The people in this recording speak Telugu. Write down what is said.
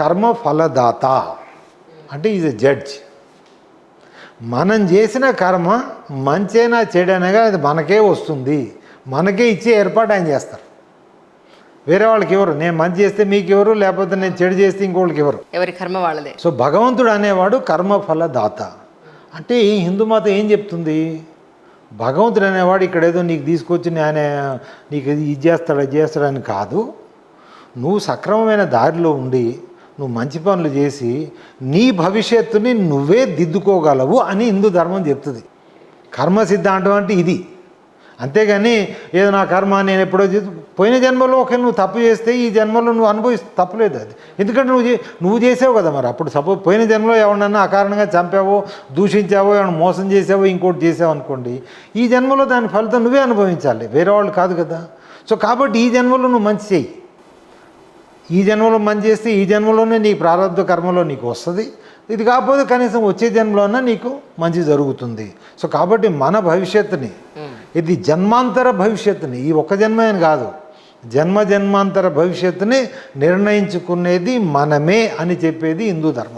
కర్మ ఫలదాత అంటే ఈజ్ ఎ జడ్జ్. మనం చేసిన కర్మ మంచైనా చెడనగా అది మనకే వస్తుంది. మనకే ఇచ్చే ఏర్పాటు ఆయన చేస్తారు. వేరే వాళ్ళకి ఎవరు? నేను మంచి చేస్తే మీకు ఎవరు? లేకపోతే నేను చెడు చేస్తే ఇంకోళ్ళకి ఎవరు? ఎవరి కర్మ వాళ్ళదే. సో భగవంతుడు అనేవాడు కర్మఫల దాత అంటే ఈ హిందూ మతం ఏం చెప్తుంది? భగవంతుడు అనేవాడు ఇక్కడ ఏదో నీకు తీసుకొచ్చి ఆయన నీకు ఇది ఇది చేస్తాడు అది చేస్తాడని కాదు. నువ్వు సక్రమమైన దారిలో ఉండి నువ్వు మంచి పనులు చేసి నీ భవిష్యత్తుని నువ్వే దిద్దుకోగలవు అని హిందూ ధర్మం చెప్తుంది. కర్మ సిద్ధాంతం అంటే ఇది. అంతేగాని ఏదో నా కర్మ నేను ఎప్పుడో పోయిన జన్మలో ఒకవేళ నువ్వు తప్పు చేస్తే ఈ జన్మలో నువ్వు అనుభవిస్తే తప్పలేదు అది. ఎందుకంటే నువ్వు నువ్వు చేసావు కదా మరి. అప్పుడు సపోజ్ పోయిన జన్మలో ఎవరినన్నా అకారణంగా చంపావో దూషించావో ఏమైనా మోసం చేసావో ఇంకోటి చేసావు అనుకోండి ఈ జన్మలో దాని ఫలితం నువ్వే అనుభవించాలి. వేరే వాళ్ళు కాదు కదా. సో కాబట్టి ఈ జన్మలో నువ్వు మంచి చెయ్యి ఈ జన్మలో మంచి చేస్తే ఈ జన్మలోనే నీ ప్రారంభ కర్మలో నీకు వస్తుంది. ఇది కాకపోతే కనీసం వచ్చే జన్మలోనే నీకు మంచి జరుగుతుంది. సో కాబట్టి మన భవిష్యత్తుని ఇది జన్మాంతర భవిష్యత్తుని ఈ ఒక్క జన్మ అని కాదు. జన్మ జన్మాంతర భవిష్యత్తుని నిర్ణయించుకునేది మనమే అని చెప్పేది హిందూ ధర్మం.